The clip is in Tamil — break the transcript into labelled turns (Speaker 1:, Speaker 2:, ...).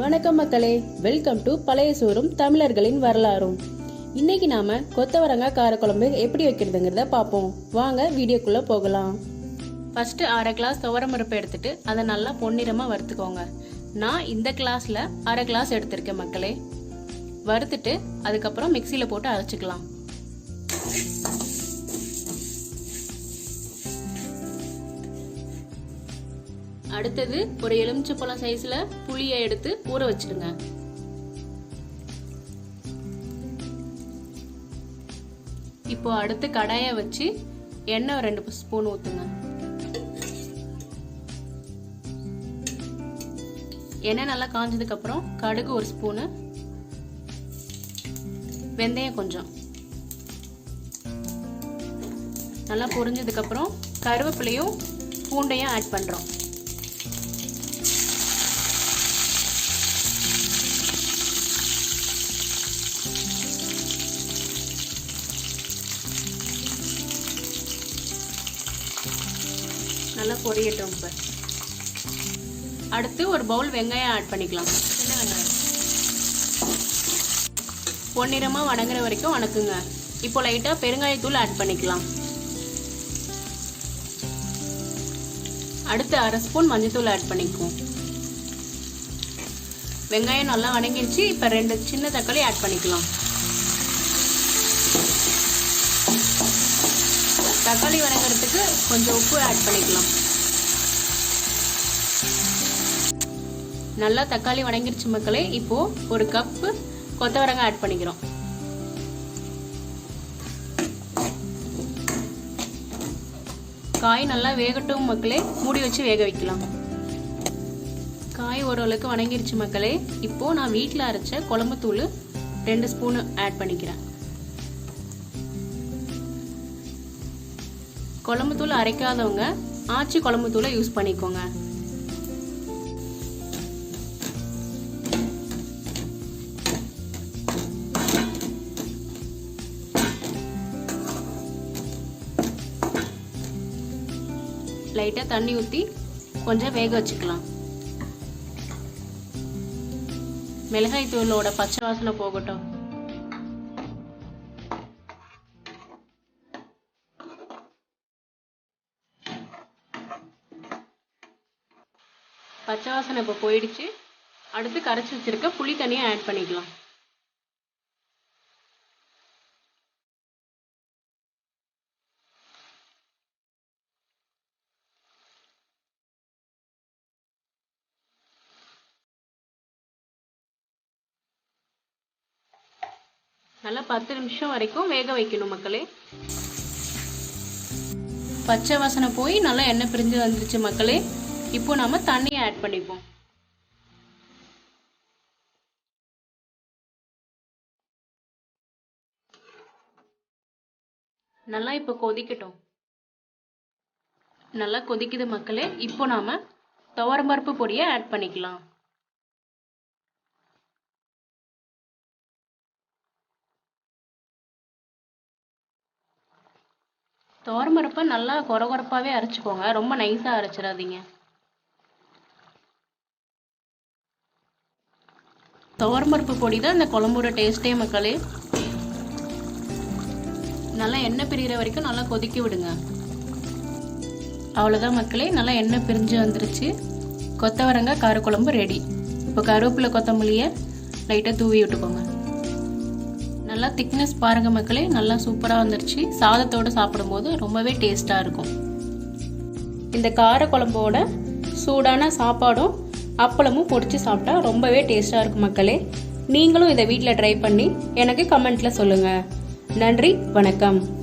Speaker 1: வணக்கம் மக்களே. வெல்கம் டு பழைய சோறும் தமிழர்களின் வரலாறும். இன்னைக்கு நாம கொத்தவரங்காய் காரக்குழம்பு எப்படி வைக்கிறதுங்கிறத பார்ப்போம். வாங்க வீடியோக்குள்ள போகலாம். ஃபர்ஸ்ட் அரை கிளாஸ் துவரம்பருப்பு எடுத்துட்டு அதை நல்லா பொன்னிறமா வறுத்துக்கோங்க. நான் இந்த கிளாஸ்ல அரை கிளாஸ் எடுத்திருக்கேன் மக்களே. வறுத்துட்டு அதுக்கப்புறம் மிக்சியில போட்டு அரைச்சிக்கலாம். அடுத்தது ஒரு எலுமிச்சப்பழம் சைஸ்ல புளியை எடுத்து ஊற வச்சிருங்க இப்போ அடுத்து கடாயை வச்சு எண்ணெய் ரெண்டு ஸ்பூன் ஊற்றுங்க எண்ணெய் நல்லா காஞ்சதுக்கு அப்புறம் கடுகு ஒரு ஸ்பூனு வெந்தயம் கொஞ்சம். நல்லா பொரிஞ்சதுக்கு அப்புறம் கருவேப்பிலையும் பூண்டையும் ஆட் பண்றோம். நல்லா பொரியட்டும் இப்போ. அடுத்து ஒரு பவுல் வெங்காயம் ஆட் பண்ணிக்கலாம். சின்ன வெங்காயம். பொன்னிறமாக வணங்குற வரைக்கும் வணக்குங்க. இப்போ லைட்டாக பெருங்காயத்தூள் ஆட் பண்ணிக்கலாம். அடுத்து அரை ஸ்பூன் மஞ்சத்தூள் ஆட் பண்ணிக்குவோம். வெங்காயம் நல்லா வணங்கிடுச்சு இப்போ ரெண்டு சின்ன தக்காளி ஆட் பண்ணிக்கலாம். தக்காளி வணங்குறதுக்கு கொஞ்சம் உப்பு ஆட் பண்ணிக்கலாம். நல்லா தக்காளி வணங்கிருச்சு மக்களே இப்போ ஒரு கப்பு கொத்தவரங்காய் ஆட் பண்ணிக்கிறோம். காய் நல்லா வேகட்டும் மக்களே மூடி வச்சு வேக வைக்கலாம். காய் ஓரளவுக்கு வணங்கிருச்சு மக்களே இப்போ நான் வீட்டில் அரைச்ச குழம்பு தூள் ரெண்டு ஸ்பூன் ஆட் பண்ணிக்கிறேன். குழம்பு தூள் அரைக்காதவங்க ஆச்சி குழம்பு தூளை யூஸ் பண்ணிக்கோங்க. லைட்டாக தண்ணி ஊற்றி கொஞ்சம் வேக வச்சுக்கலாம். மிளகாய் தூளோட பச்சை வாசனை போகட்டும். பச்சை வாசனை இப்போ போயிடுச்சு. அடுத்து கரைச்சி வச்சிருக்க புளி தண்ணியை ஆட் பண்ணிக்கலாம். நல்லா பத்து நிமிஷம் வரைக்கும் வேக வைக்கணும் மக்களே. பச்சை வாசனை போய் நல்லா எண்ணெய் பிரிஞ்சு வந்துருச்சு மக்களே. இப்போ நாம தண்ணியை ஆட் பண்ணிப்போம். நல்லா இப்போ கொதிக்கட்டும். நல்லா கொதிக்குது மக்களே இப்போ நாம துவரம்பருப்பு பொடியை ஆட் பண்ணிக்கலாம். துவரம்பருப்பை நல்லா கொரகொரப்பாகவே அரைச்சிக்கோங்க. ரொம்ப நைஸாக அரைச்சிடாதீங்க. துவரம்பருப்பு பொடி தான் இந்த குழம்போட டேஸ்ட்டே மக்களே. நல்லா எண்ணெய் பிரிகிற வரைக்கும் நல்லா கொதிக்க விடுங்க. அவ்வளோதான் மக்களே நல்லா எண்ணெய் பிரிஞ்சு வந்துருச்சு. கொத்தவரங்காய் காரக்குழம்பு ரெடி இப்போ கருவேப்பிலை கொத்தமல்லியை லைட்டாக தூவி விட்டுக்கோங்க. நல்லா திக்னஸ் பாருங்க மக்களே நல்லா சூப்பராக வந்துருச்சு. சாதத்தோடு சாப்பிடும்போது ரொம்பவே டேஸ்ட்டாக இருக்கும். இந்த காரக்குழம்போட சூடான சாப்பாடும் அப்பளமும் பொடிச்சு சாப்பிட்டா ரொம்பவே டேஸ்ட்டாக இருக்கும் மக்களே. நீங்களும் இதை வீட்டில் ட்ரை பண்ணி எனக்கு கமெண்ட்டில் சொல்லுங்கள் நன்றி வணக்கம்.